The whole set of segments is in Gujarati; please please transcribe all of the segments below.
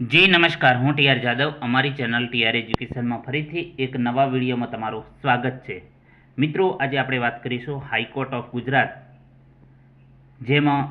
જી, નમસ્કાર. હું ટીઆર જાદવ. અમારી ચેનલ ટીઆર એજ્યુકેશનમાં ફરીથી એક નવા વિડીયોમાં તમારું સ્વાગત છે. મિત્રો, આજે આપણે વાત કરીશું હાઈકોર્ટ ઓફ ગુજરાત, જેમાં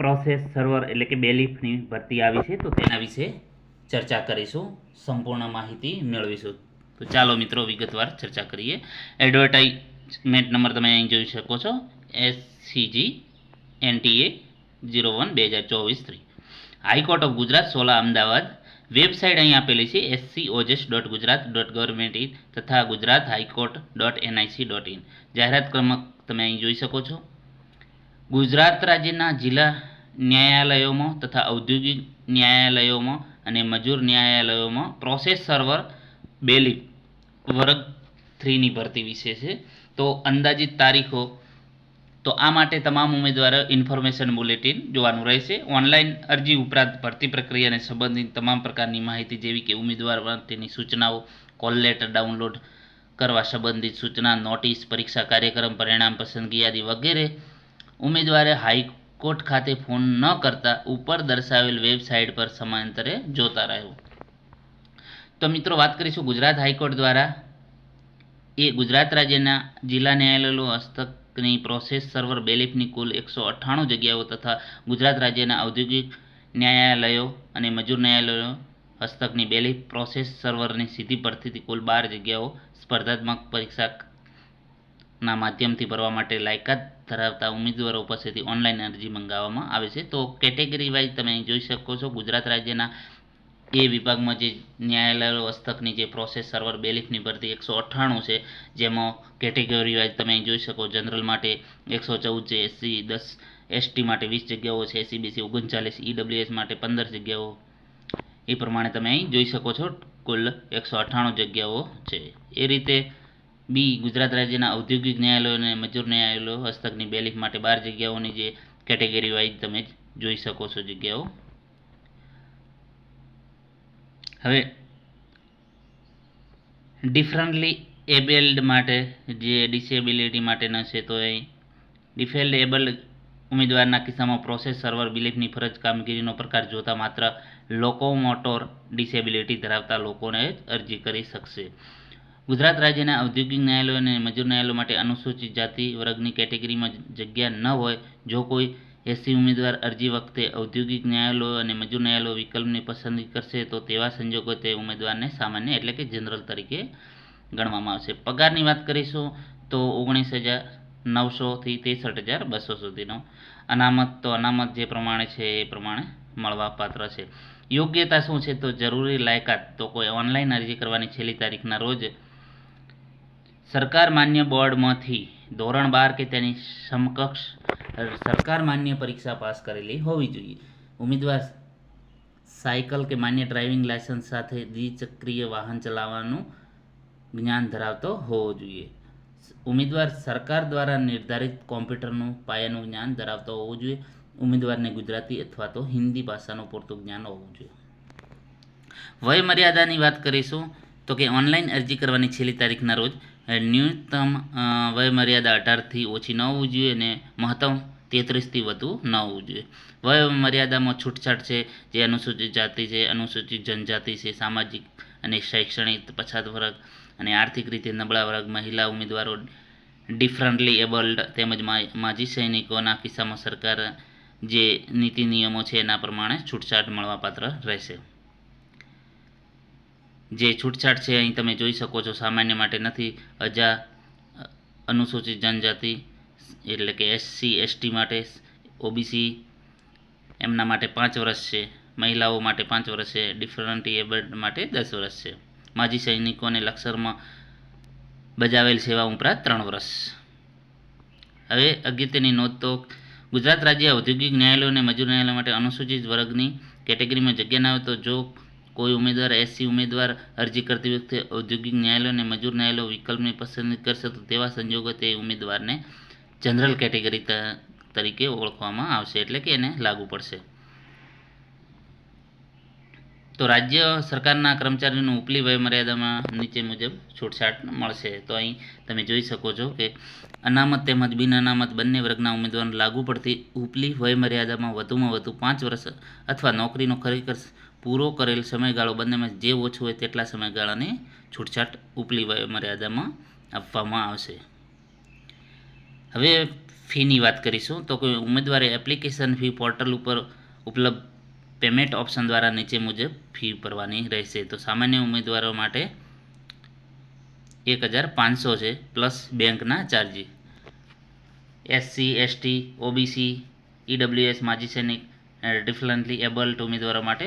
પ્રોસેસ સર્વર એટલે કે બેલીફની ભરતી આવી છે. તો તેના વિશે ચર્ચા કરીશું. સંપૂર્ણ માહિતી મેળવીશું. તો ચાલો મિત્રો, વિગતવાર ચર્ચા કરીએ. એડવર્ટાઇઝમેન્ટ નંબર તમે અહીં જોઈ શકો છો. એસસીજી એનટીએ જીરો વન બે હજાર ચોવીસ three high court of Gujarat Sola, Ahmedabad. Website અહીં આપેલી છે SC Ojas dot Gujarat dot government in તથા Gujarat high court dot NIC dot in જાહેરાત ક્રમાંક તમે અહીં જોઈ શકો છો. ગુજરાત રાજ્યના જિલ્લા ન્યાયાલયોમાં તથા ઔદ્યોગિક ન્યાયાલયોમાં અને મજૂર ન્યાયાલયોમાં પ્રોસેસ સર્વર બેલી વર્ગ થ્રીની ભરતી વિશે છે. તો અંદાજિત તારીખો તો આ માટે તમામ ઉમેદવારો ઇન્ફોર્મેશન બુલેટિન જોવાનું રહેશે. ઓનલાઈન અરજી ઉપરાંત ભરતી પ્રક્રિયાને સંબંધિત તમામ પ્રકારની માહિતી જેવી કે ઉમેદવાર તેની સૂચનાઓ કોલ લેટર ડાઉનલોડ કરવા સંબંધિત સૂચના નોટિસ પરીક્ષા કાર્યક્રમ, પરિણામ પસંદગી યાદી વગેરે ઉમેદવારે હાઈકોર્ટ ખાતે ફોન ન કરતા ઉપર દર્શાવેલ વેબસાઇટ પર સમાંતરે જોતા રહેવું. તો મિત્રો વાત કરીશું ગુજરાત હાઈકોર્ટ દ્વારા. એ ગુજરાત રાજ્યના જિલ્લા ન્યાયાલયો હસ્તકની પ્રોસેસ સર્વર બેલીફની કુલ એકસો અઠ્ઠાણું જગ્યાઓ તથા ગુજરાત રાજ્યના ઔદ્યોગિક ન્યાયાલયો અને મજૂર ન્યાયાલયો હસ્તકની બેલીફ પ્રોસેસ સર્વરની સીધી ભરતીથી કુલ બાર જગ્યાઓ સ્પર્ધાત્મક પરીક્ષાના માધ્યમથી ભરવા માટે લાયકાત ધરાવતા ઉમેદવારો પાસેથી ઓનલાઈન અરજી મંગાવવામાં આવે છે. તો કેટેગરી વાઇઝ તમે જોઈ શકો છો, ગુજરાત રાજ્યના એ વિભાગમાં જે ન્યાયાલયો હસ્તકની જે પ્રોસેસ સર્વર બેલીફની ભરતી એકસો અઠ્ઠાણું છે, જેમાં કેટેગરી વાઇઝ તમે જોઈ શકો જનરલ માટે એકસો ચૌદ છે એસસી દસ એસટી માટે વીસ જગ્યાઓ છે એસીબીસી ઓગણચાલીસ ઈડબ્લ્યુએસ માટે પંદર જગ્યાઓ. એ પ્રમાણે તમે અહીં જોઈ શકો છો, કુલ એકસો અઠ્ઠાણું જગ્યાઓ છે. એ રીતે બી ગુજરાત રાજ્યના ઔદ્યોગિક ન્યાયાલયો અને મજૂર ન્યાયાલયો હસ્તકની બેલીફ માટે બાર જગ્યાઓની જે કેટેગરી વાઇઝ તમે જોઈ શકો છો જગ્યાઓ. હવે ડિફરન્ટલી એબેલ્ડ માટે જે ડિસેબિલિટી માટેના છે, તો એ ડિફેલ્ડ એબલ્ડ ઉમેદવારના કિસ્સામાં પ્રોસેસ સર્વર બિલીફની ફરજ કામગીરીનો પ્રકાર જોતા માત્ર લોકોમોટોર ડિસેબિલિટી ધરાવતા લોકોને અરજી કરી શકશે. ગુજરાત રાજ્યના ઔદ્યોગિક ન્યાયાલયો અને મજૂર ન્યાયાલયો માટે અનુસૂચિત જાતિ વર્ગની કેટેગરીમાં જગ્યા ન હોય, જો કોઈ એસસી ઉમેદવાર અરજી વખતે ઔદ્યોગિક ન્યાયાલયો અને મજૂર ન્યાયાલયો વિકલ્પની પસંદગી કરશે, તો તેવા સંજોગો તે ઉમેદવારને સામાન્ય એટલે કે જનરલ તરીકે ગણવામાં આવશે. પગારની વાત કરીશું, તો ઓગણીસ હજાર નવસોથી ત્રેસઠ હજાર બસો સુધીનો અનામત, તો અનામત જે પ્રમાણે છે એ પ્રમાણે મળવાપાત્ર છે. યોગ્યતા શું છે? તો જરૂરી લાયકાત, તો કોઈ ઓનલાઈન અરજી કરવાની છેલ્લી તારીખના રોજ સરકાર માન્ય બોર્ડમાંથી ધોરણ બાર કે તેની સમકક્ષ સરકાર માન્ય પરીક્ષા પાસ કરેલી હોવી જોઈએ. ઉમેદવાર સાયકલ કે માન્ય ડ્રાઇવિંગ લાયસન્સ સાથે દ્વિચક્રીય વાહન ચલાવવાનું જ્ઞાન ધરાવતો હોવો જોઈએ. ઉમેદવાર સરકાર દ્વારા નિર્ધારિત કોમ્પ્યુટરનું પાયાનું જ્ઞાન ધરાવતો હોવો જોઈએ. ઉમેદવારને ગુજરાતી અથવા તો હિન્દી ભાષાનું પૂરતું જ્ઞાન હોવું જોઈએ. વય મર્યાદાની વાત કરીશું તો કે ઓનલાઈન અરજી કરવાની છેલ્લી તારીખના રોજ ન્યૂનતમ વયમર્યાદા અઢારથી ઓછી ન હોવું જોઈએ અને મહત્તમ તેત્રીસથી વધુ ન હોવું જોઈએ. વય છૂટછાટ છે, જે અનુસૂચિત જાતિ છે, અનુસૂચિત જનજાતિ છે, સામાજિક અને શૈક્ષણિક પછાત વર્ગ અને આર્થિક રીતે નબળા વર્ગ, મહિલા ઉમેદવારો ડિફરન્ટલી એબલ્ડ તેમજ માજી સૈનિકોના કિસ્સામાં સરકાર જે નીતિ નિયમો છે એના પ્રમાણે છૂટછાટ મળવાપાત્ર રહેશે. જે છૂટછાટ છે, અહીં તમે જોઈ શકો છો, સામાન્ય માટે નથી. અજા અનુસૂચિત જનજાતિ, એટલે કે એસસી, એસટી માટે, ઓબીસી, એમના માટે પાંચ વર્ષ છે. મહિલાઓ માટે પાંચ વર્ષ છે, ડિફરન્ટ એબલ્ડ માટે દસ વર્ષ છે. માજી સૈનિકોને લક્ષરમાં બજાવેલ સેવા ઉપરાંત ત્રણ વર્ષ. હવે અગત્યની નોંધ તો ગુજરાત રાજ્ય ઔદ્યોગિક ન્યાયાલયો અને મજૂર ન્યાયાલય માટે અનુસૂચિત વર્ગની કેટેગરીમાં જગ્યા ના હોય તો જો કોઈ ઉમેદવાર એસસી ઉમેદવાર અરજી કરતી વખતે ઔદ્યોગિક ન્યાયાલય અને મજૂર ન્યાયાલયો વિકલ્પની પસંદગી કરશે તો તેવા સંજોગો તે ઉમેદવારને જનરલ કેટેગરી તરીકે ઓળખવામાં આવશે એટલે કે એને લાગુ પડશે. તો રાજ્ય સરકારના કર્મચારીનું ઉપલી વયમર્યાદામાં નીચે મુજબ છૂટછાટ મળશે. તો અહીં તમે જોઈ શકો છો કે અનામત તેમજ બિન અનામત બંને વર્ગના ઉમેદવારને લાગુ પડતી ઉપલી વયમર્યાદામાં વધુમાં વધુ પાંચ વર્ષ અથવા નોકરીનો ખરેખર પૂરો કરેલ સમયગાળો બંનેમાં જે ઓછું હોય તેટલા સમયગાળાની છૂટછાટ ઉપલી મર્યાદામાં આપવામાં આવશે. હવે ફીની વાત કરીશું તો કોઈ ઉમેદવારે એપ્લિકેશન ફી પોર્ટલ ઉપર ઉપલબ્ધ પેમેન્ટ ઓપ્શન દ્વારા નીચે મુજબ ફી ભરવાની રહેશે. તો સામાન્ય ઉમેદવારો માટે એક હજાર પાંચસો છે, પ્લસ બેંકના ચાર્જી. એસસી એસટી ઓબીસી ઈડબ્લ્યુએસ માજી સૈનિક ડિફરન્ટલી એબલ્ડ ઉમેદવારો માટે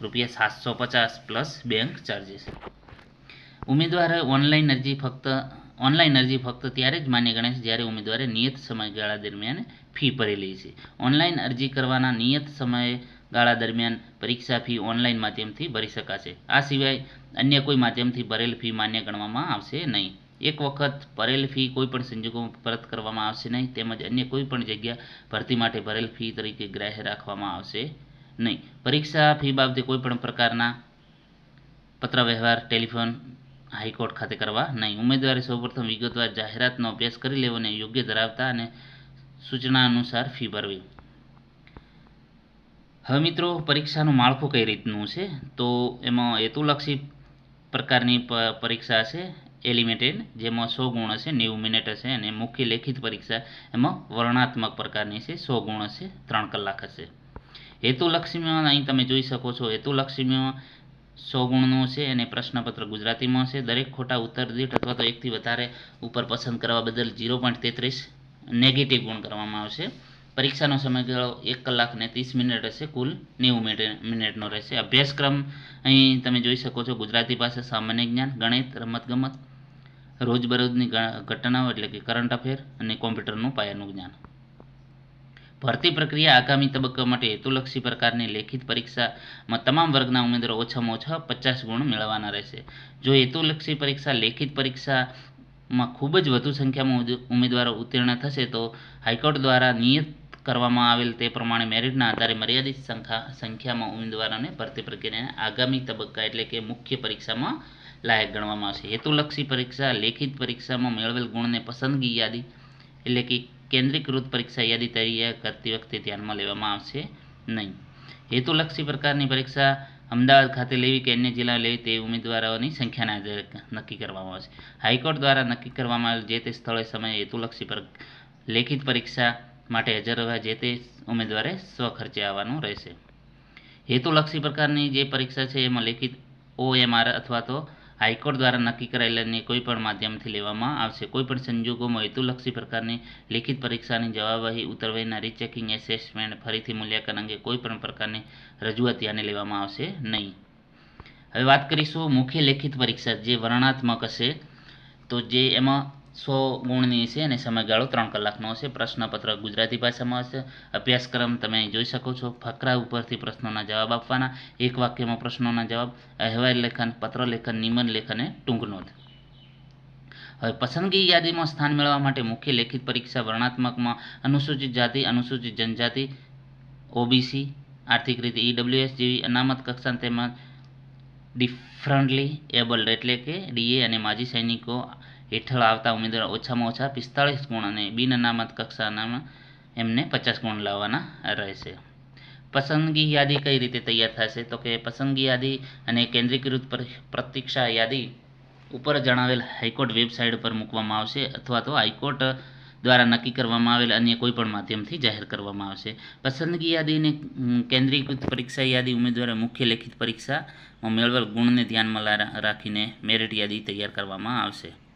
રૂપિયા સાતસો પચાસ પ્લસ બેંક ચાર્જીસ ઉમેદવારે ઓનલાઈન અરજી ફક્ત ઓનલાઈન અરજી ફક્ત ત્યારે જ માન્ય ગણાય છે જ્યારે ઉમેદવારે નિયત સમયગાળા દરમિયાન ફી ભરેલી છે. ઓનલાઈન અરજી કરવાના નિયત સમયગાળા દરમિયાન પરીક્ષા ફી ઓનલાઈન માધ્યમથી ભરી શકાશે. આ સિવાય અન્ય કોઈ માધ્યમથી ભરેલ ફી માન્ય ગણવામાં આવશે નહીં. એક વખત ભરેલ ફી કોઈપણ સંજોગોમાં પરત કરવામાં આવશે નહીં, તેમજ અન્ય કોઈપણ જગ્યા ભરતી માટે ભરેલ ફી તરીકે ગ્રાહ્ય રાખવામાં આવશે નહીં. પરીક્ષા ફી બાબતે કોઈપણ પ્રકારના પત્ર વ્યવહાર ટેલિફોન, હાઈકોર્ટ ખાતે કરવા નહીં. ઉમેદવારે સૌપ્રથમ વિગતવાર જાહેરાતનો અભ્યાસ કરી લેવો અને યોગ્ય ધરાવતા અને સૂચના અનુસાર ફી ભરવી. હવે મિત્રો, પરીક્ષાનું માળખું કઈ રીતનું છે? તો એમાં હેતુલક્ષી પ્રકારની પરીક્ષા છે, એલિમેટેડ, જેમાં સો ગુણ હશે, નેવું મિનિટ હશે અને મુખ્ય લેખિત પરીક્ષા એમાં વર્ણાત્મક પ્રકારની છે, સો ગુણ હશે, ત્રણ કલાક હશે. હેતુલક્ષીમાં અહીં તમે જોઈ શકો છો, હેતુલક્ષ્મીમાં સો ગુણનું છે અને પ્રશ્નપત્ર ગુજરાતીમાં છે. દરેક ખોટા ઉત્તર દીઠ અથવા તો એકથી વધારે ઉપર પસંદ કરવા બદલ ઝીરો પોઈન્ટ તેત્રીસ નેગેટિવ ગુણ કરવામાં આવશે. પરીક્ષાનો સમયગાળો એક કલાક ને ત્રીસ મિનિટ હશે, કુલ નેવું મિનિટ, મિનિટનો રહેશે. અભ્યાસક્રમ અહીં તમે જોઈ શકો છો, ગુજરાતી ભાષા, સામાન્ય જ્ઞાન, ગણિત, રમતગમત, રોજબરોજની ઘટનાઓ એટલે કે કરંટ અફેર અને કોમ્પ્યુટરનું પાયાનું જ્ઞાન. ભરતી પ્રક્રિયા આગામી તબક્કા માટે હેતુલક્ષી પ્રકારની લેખિત પરીક્ષામાં તમામ વર્ગના ઉમેદવારો ઓછામાં ઓછા પચાસ ગુણ મેળવવાના રહેશે. જો હેતુલક્ષી પરીક્ષા લેખિત પરીક્ષામાં ખૂબ જ વધુ સંખ્યામાં ઉમેદવારો ઉત્તીર્ણ થશે તો હાઈકોર્ટ દ્વારા નિયત કરવામાં આવેલ તે પ્રમાણે મેરિટના આધારે મર્યાદિત સંખ્યા સંખ્યામાં ઉમેદવારોને ભરતી પ્રક્રિયાને આગામી તબક્કા એટલે કે મુખ્ય પરીક્ષામાં લાયક ગણવામાં આવશે. હેતુલક્ષી પરીક્ષા લેખિત પરીક્ષામાં મેળવેલ ગુણને પસંદગી યાદી એટલે કે કેન્દ્રીકૃત પરીક્ષા યાદી તૈયાર કરતી વખતે ધ્યાનમાં લેવામાં આવશે નહીં. હેતુલક્ષી પ્રકારની પરીક્ષા અમદાવાદ ખાતે લેવી કે અન્ય જિલ્લા લેવી તે ઉમેદવારોની સંખ્યાના આધારે નક્કી કરવામાં આવશે. હાઈકોર્ટ દ્વારા નક્કી કરવામાં આવેલ જે તે સ્થળે સમયે હેતુલક્ષી પર લેખિત પરીક્ષા માટે હાજર રહેવા જે તે ઉમેદવારે સ્વખર્ચે આવવાનું રહેશે. હેતુલક્ષી પ્રકારની જે પરીક્ષા છે, એમાં લેખિત ઓએમઆર અથવા તો હાઈકોર્ટ દ્વારા નક્કી કરાયેલાની કોઈપણ માધ્યમથી લેવામાં આવશે. કોઈપણ સંજોગોમાં હેતુલક્ષી પ્રકારની લેખિત પરીક્ષાની જવાબવાહી ઉતરવાઈના રીચેકિંગ એસેસમેન્ટ, ફરીથી મૂલ્યાંકન અંગે કોઈપણ પ્રકારની રજૂઆત ધ્યાને લેવામાં આવશે નહીં. હવે વાત કરીશું મુખ્ય લેખિત પરીક્ષા જે વર્ણનાત્મક હશે, તો જે એમાં સો ગુણની છે અને સમયગાળો ત્રણ કલાકનો હશે. પ્રશ્નપત્ર ગુજરાતી ભાષામાં હશે. અભ્યાસક્રમ તમે જોઈ શકો છો. ફકરા ઉપરથી પ્રશ્નોના જવાબ આપવાના. એક વાક્યમાં પ્રશ્નોના જવાબ. અહેવાલ લેખન, પત્ર લેખન, નિબંધ લેખન અને ટૂંક નોંધ હવે પસંદગી યાદીમાં સ્થાન મેળવવા માટે મુખ્ય લેખિત પરીક્ષા વર્ણાત્મકમાં અનુસૂચિત જાતિ, અનુસૂચિત જનજાતિ, ઓબીસી, આર્થિક રીતે ઈડબ્લ્યુએસ જેવી અનામત કક્ષા તેમજ ડિફરન્ટલી એબલ્ડ એટલે કે ડીએ અને માજી સૈનિકો હેઠળ આવતા ઉમેદવારો ઓછામાં ઓછા પિસ્તાળીસ ગુણ અને બિન અનામત કક્ષાના એમને પચાસ ગુણ લાવવાના રહેશે. પસંદગી યાદી કઈ રીતે તૈયાર થશે? તો કે પસંદગી યાદી અને કેન્દ્રીકૃત પર- પ્રતીક્ષા યાદી ઉપર જણાવેલ હાઈકોર્ટ વેબસાઇટ પર મૂકવામાં આવશે અથવા તો હાઈકોર્ટ દ્વારા નક્કી કરવામાં આવેલ અન્ય કોઈપણ માધ્યમથી જાહેર કરવામાં આવશે. પસંદગી યાદીને કેન્દ્રીકૃત પરીક્ષા યાદી ઉમેદવારે મુખ્ય લેખિત પરીક્ષામાં મેળવેલ ગુણને ધ્યાનમાં રાખીને મેરિટ યાદી તૈયાર કરવામાં આવશે.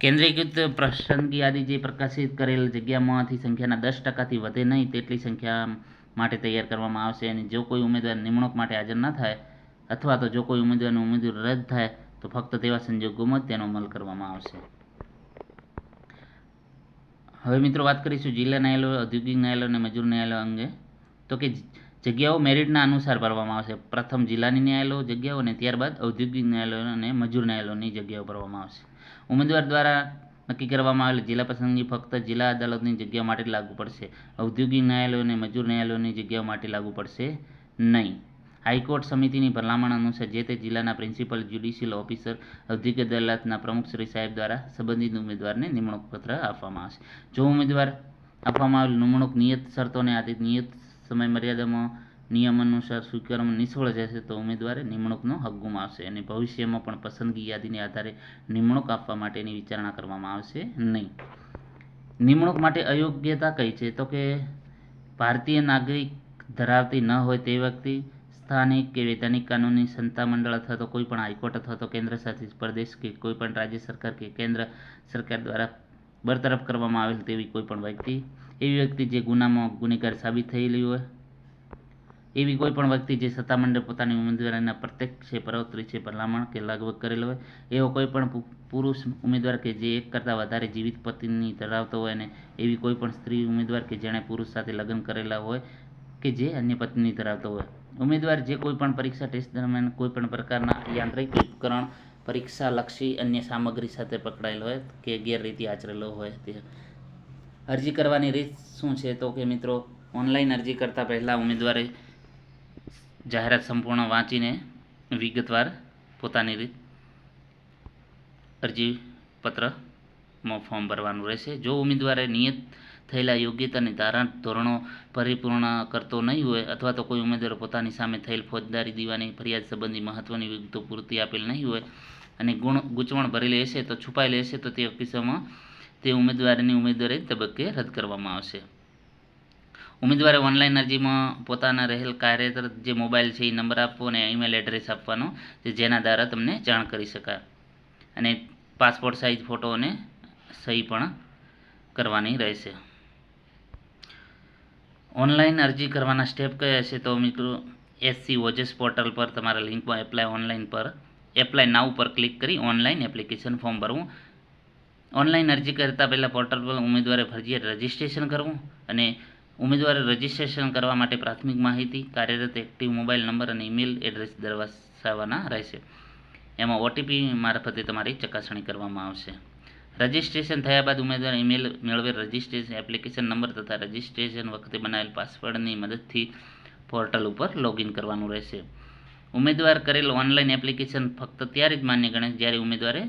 કેન્દ્રીકૃત પસંદગી યાદી જે પ્રકાશિત કરેલ જગ્યામાંથી સંખ્યાના દસ ટકાથી વધે નહીં તેટલી સંખ્યા માટે તૈયાર કરવામાં આવશે અને જો કોઈ ઉમેદવાર નિમણૂક માટે હાજર ન થાય અથવા તો જો કોઈ ઉમેદવારનું ઉમેદવાર રદ થાય તો ફક્ત તેવા સંજોગોમાં જ તેનો અમલ કરવામાં આવશે. હવે મિત્રો વાત કરીશું જિલ્લા ન્યાયાલયો, ઔદ્યોગિક ન્યાયાલયો અને મજૂર ન્યાયાલયો અંગે. તો કે જગ્યાઓ મેરિટના અનુસાર ભરવામાં આવશે. પ્રથમ જિલ્લાની ન્યાયાલયો જગ્યાઓ અને ત્યારબાદ ઔદ્યોગિક ન્યાયાલયો અને મજૂર ન્યાયાલયોની જગ્યાઓ ભરવામાં આવશે. ઉમેદવાર દ્વારા નક્કી કરવામાં આવેલ જિલ્લા પસંદગી ફક્ત જિલ્લા અદાલતની જગ્યા માટે લાગુ પડશે. ઔદ્યોગિક ન્યાયાલયો અને મજૂર ન્યાયાલયોની જગ્યાઓ માટે લાગુ પડશે નહીં. હાઈકોર્ટ સમિતિની ભલામણ અનુસાર જે તે જિલ્લાના પ્રિન્સિપલ જ્યુડિશિયલ ઓફિસર, ઔદ્યોગિક અદાલતના પ્રમુખ શ્રી સાહેબ દ્વારા સંબંધિત ઉમેદવારને નિમણૂક પત્ર આપવામાં આવશે. જો ઉમેદવાર આપવામાં આવેલ નિમણૂક નિયત શરતોને આધિત નિયત સમય મર્યાદામાં નિયમ અનુસાર સ્વીકારવામાં નિષ્ફળ જશે તો ઉમેદવારે નિમણૂકનો હક ગુમાવશે અને ભવિષ્યમાં પણ પસંદગી યાદીને આધારે નિમણૂક આપવા માટેની વિચારણા કરવામાં આવશે નહીં. નિમણૂક માટે અયોગ્યતા કઈ છે? તો કે ભારતીય નાગરિક ધરાવતી ન હોય તે વ્યક્તિ, સ્થાનિક કે વૈધાનિક કાનૂની સત્તામંડળ અથવા તો કોઈ પણ હાઈકોર્ટ અથવા તો કેન્દ્ર શાસિત પ્રદેશ કે કોઈ પણ રાજ્ય સરકાર કે કેન્દ્ર સરકાર દ્વારા બરતરફ કરવામાં આવેલ તેવી કોઈ પણ વ્યક્તિ, એવી વ્યક્તિ જે ગુનામાં ગુનેગાર સાબિત થયેલી હોય એવી કોઈ પણ વ્યક્તિ જે સત્તામંડળ પોતાની ઉમેદવારીના પ્રત્યક્ષ છે પરોતરી છે ભલામણ કે લગભગ કરેલ હોય, એવો કોઈ પણ પુરુષ ઉમેદવાર કે જે એક કરતાં વધારે જીવિત પત્ની ધરાવતો હોય અને એવી કોઈ પણ સ્ત્રી ઉમેદવાર કે જેણે પુરુષ સાથે લગ્ન કરેલા હોય કે જે અન્ય પત્ની ધરાવતો હોય. ઉમેદવાર જે કોઈ પણ પરીક્ષા ટેસ્ટ દરમિયાન કોઈ પણ પ્રકારના યાંત્રિક ઉપકરણ પરીક્ષા લક્ષી અન્ય સામગ્રી સાથે પકડાયેલ હોય કે ગેરરીતિ આચરેલો હોય તે. અરજી કરવાની રીત શું છે? તો કે મિત્રો, ઓનલાઈન અરજી કરતાં પહેલાં ઉમેદવારે જાહેરાત સંપૂર્ણ વાંચીને વિગતવાર પોતાની અરજી પત્રમાં ફોર્મ ભરવાનું રહેશે. જો ઉમેદવારે નિયત થયેલા યોગ્યતાની ધારણ ધોરણો પરિપૂર્ણ કરતો નહીં હોય અથવા તો કોઈ ઉમેદવાર પોતાની સામે થયેલ ફોજદારી દીવાની ફરિયાદ સંબંધી મહત્વની વિગતો પૂરતી આપેલ નહીં હોય અને ગુણ ગૂંચવણ ભરેલી હશે તો છુપાયેલી હશે તો તે કિસ્સામાં તે ઉમેદવારની ઉમેદવારી તબક્કે રદ કરવામાં આવશે. ઉમેદવારે ઓનલાઈન અરજીમાં પોતાના રહેલ કાર્યરત જે મોબાઈલ છે એ નંબર આપવો અને ઈમેલ એડ્રેસ આપવાનો જેના દ્વારા તમને જાણ કરી શકાય. અને પાસપોર્ટ સાઇઝ ફોટો અને સહી પણ કરવાની રહેશે. ઓનલાઈન અરજી કરવાના સ્ટેપ કયા છે તો મિત્રો એસસી ઓજેસ પોર્ટલ પર તમારા લિંકમાં એપ્લાય ઓનલાઈન પર એપ્લાય નાવ પર ક્લિક કરી ઓનલાઈન એપ્લિકેશન ફોર્મ ભરવું. ઓનલાઈન અરજી કરતાં પહેલાં પોર્ટલ પર ઉમેદવારે ફરજિયાત રજિસ્ટ્રેશન કરવું અને ઉમેદવારે રજીસ્ટ્રેશન કરવા માટે પ્રાથમિક માહિતી, કાર્યરત એક્ટિવ મોબાઈલ નંબર અને ઈમેલ એડ્રેસ દર્શાવવાના રહેશે. એમાં ઓટીપી મારફતે તમારી ચકાસણી કરવામાં આવશે. રજિસ્ટ્રેશન થયા બાદ ઉમેદવાર ઈમેલ મેળવેલ રજીસ્ટ્રેશન એપ્લિકેશન નંબર તથા રજિસ્ટ્રેશન વખતે બનાવેલ પાસવર્ડની મદદથી પોર્ટલ ઉપર લોગિન કરવાનું રહેશે. ઉમેદવાર કરેલ ઓનલાઈન એપ્લિકેશન ફક્ત ત્યારે જ માન્ય ગણે જ્યારે ઉમેદવારે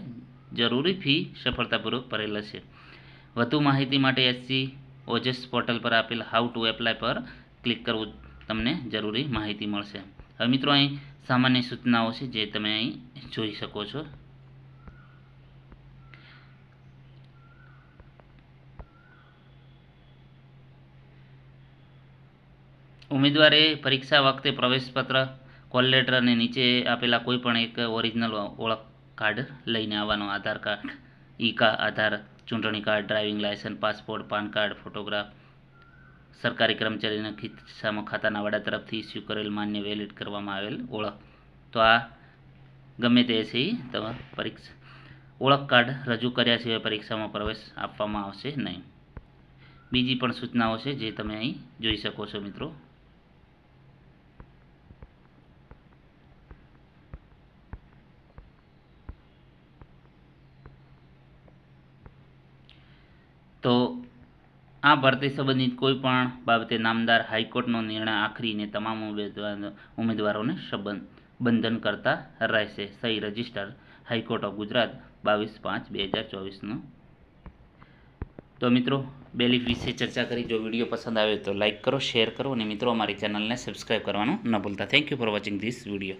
જરૂરી ફી સફળતાપૂર્વક ભરેલ હશે. વધુ માહિતી માટે એસસી ઓજસ પોર્ટલ પર આપેલ હાઉ ટુ એપ્લાય પર ક્લિક કરવું તમને જરૂરી માહિતી મળશે. હવે મિત્રો અહીં સામાન્ય સૂચનાઓ છે જે તમે અહીં જોઈ શકો છો. ઉમેદવારે પરીક્ષા વખતે પ્રવેશપત્ર કોલ લેટર અને નીચે આપેલા કોઈપણ એક ઓરિજિનલ ઓળખ કાર્ડ લઈને આવવાનો આધાર કાર્ડ ઈ કા આધાર ચૂંટણી card, driving licence passport, PAN card, photograph, સરકારી કર્મચારીના ખિસ્સામાં ખાતાના વડા તરફથી ઇસ્યુ કરેલ માન્ય વેલિડ કરવામાં આવેલ ઓળખ. તો આ ગમે તે છે તમારે પરીક્ષા, ઓળખ કાર્ડ રજૂ કર્યા સિવાય પરીક્ષામાં પ્રવેશ આપવામાં આવશે નહીં. બીજી પણ સૂચનાઓ છે જે તમે અહીં જોઈ શકો છો મિત્રો. તો આ ભરતી સંબંધિત કોઈપણ બાબતે નામદાર હાઈકોર્ટનો નિર્ણય આખરીને તમામ ઉમેદવારોને સંબંધ બંધન કરતા રહેશે, સહી રજિસ્ટર હાઈકોર્ટ ઓફ ગુજરાત, બાવીસ પાંચ બે હજાર ચોવીસનું. તો મિત્રો, બેલીફ વિશે ચર્ચા કરી, જો વીડિયો પસંદ આવે તો લાઇક કરો, શેર કરો, અને મિત્રો અમારી ચેનલને સબસ્ક્રાઈબ કરવાનું ન ભૂલતા. Thank you for watching this video